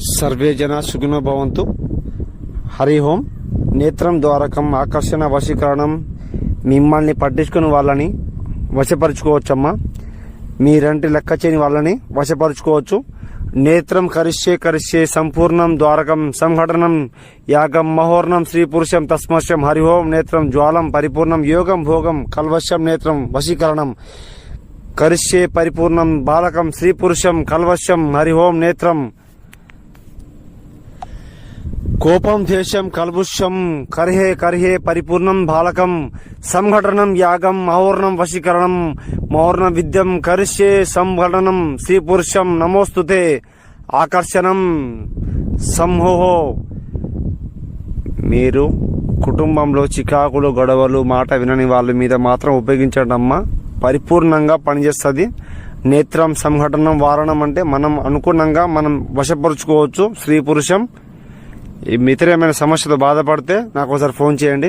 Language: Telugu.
సర్వే జన సుగుణ భవంతు. హరి ఓం. నేత్రం ద్వారకం ఆకర్షణ వశీకరణం మిమ్మల్ని పట్టించుకుని వాళ్ళని వశపరుచుకోవచ్చమ్మా. మీరంటి లెక్క చేయని వాళ్ళని వశపరుచుకోవచ్చు. నేత్రం కరిష్యే కరిష్యే సంపూర్ణం ద్వారకం సంఘటనం యాగం మహోర్ణం శ్రీ పురుషం తస్మశ్యం హరిహోం నేత్రం జ్వాలం పరిపూర్ణం యోగం భోగం కల్వశ్యం నేత్రం వశీకరణం. కరిష్యే పరిపూర్ణం బాలకం శ్రీ పురుషం కల్వశ్యం హరిహోం నేత్రం కోపం ద్వేషం కల్బుష్యం కర్హే కర్హే పరిపూర్ణం బాలకం సంఘటనం యాగం మహోర్ణం వశీకరణం మహోర్ణం విద్యం కరిష్యే సంఘటనం శ్రీ పురుషం నమోస్తుతే ఆకర్షణం సంహోహో. మీరు కుటుంబంలో చికాకులు గొడవలు మాట వినని వాళ్ళ మీద మాత్రం ఉపయోగించడం అమ్మా. పరిపూర్ణంగా పనిచేస్తుంది. నేత్రం సంఘటనం వారణం అంటే మనం అనుగుణంగా మనం వశపరుచుకోవచ్చు. స్త్రీ పురుషం ఈ మిత్ర ఏమైనా సమస్యతో బాధపడితే నాకు ఒకసారి ఫోన్ చేయండి.